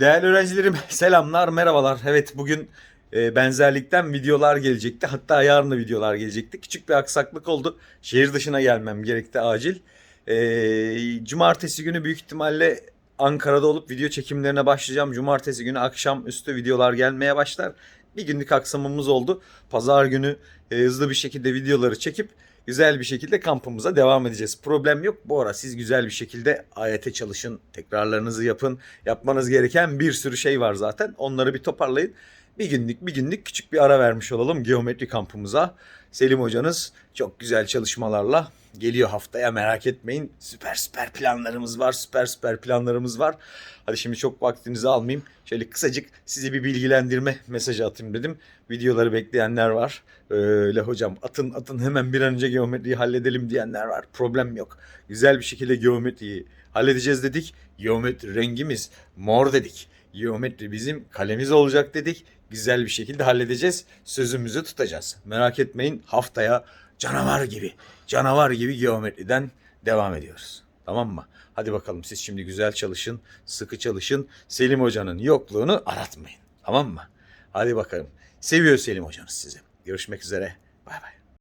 Değerli öğrencilerim selamlar merhabalar. Evet bugün e, benzerlikten videolar gelecekti. Hatta yarın da videolar gelecekti. Küçük bir aksaklık oldu. Şehir dışına gelmem gerekti acil. E, cumartesi günü büyük ihtimalle Ankara'da olup video çekimlerine başlayacağım. Cumartesi günü akşam üstü videolar gelmeye başlar. Bir günlük aksamımız oldu. Pazar günü e, hızlı bir şekilde videoları çekip güzel bir şekilde kampımıza devam edeceğiz. Problem yok. Bu ara siz güzel bir şekilde AYT çalışın, tekrarlarınızı yapın. Yapmanız gereken bir sürü şey var zaten. Onları bir toparlayın. Bir günlük bir günlük küçük bir ara vermiş olalım geometri kampımıza. Selim hocanız çok güzel çalışmalarla geliyor haftaya merak etmeyin. Süper süper planlarımız var. Süper süper planlarımız var. Hadi şimdi çok vaktinizi almayayım. Şöyle kısacık size bir bilgilendirme mesajı atayım dedim. Videoları bekleyenler var. Öyle hocam atın atın hemen bir an önce geometriyi halledelim diyenler var. Problem yok. Güzel bir şekilde geometriyi halledeceğiz dedik. Geometri rengimiz mor dedik. Geometri bizim kalemiz olacak dedik. Güzel bir şekilde halledeceğiz. Sözümüzü tutacağız. Merak etmeyin haftaya canavar gibi, canavar gibi geometriden devam ediyoruz. Tamam mı? Hadi bakalım siz şimdi güzel çalışın, sıkı çalışın. Selim Hoca'nın yokluğunu aratmayın. Tamam mı? Hadi bakalım. Seviyor Selim Hocanız sizi. Görüşmek üzere. Bay bay.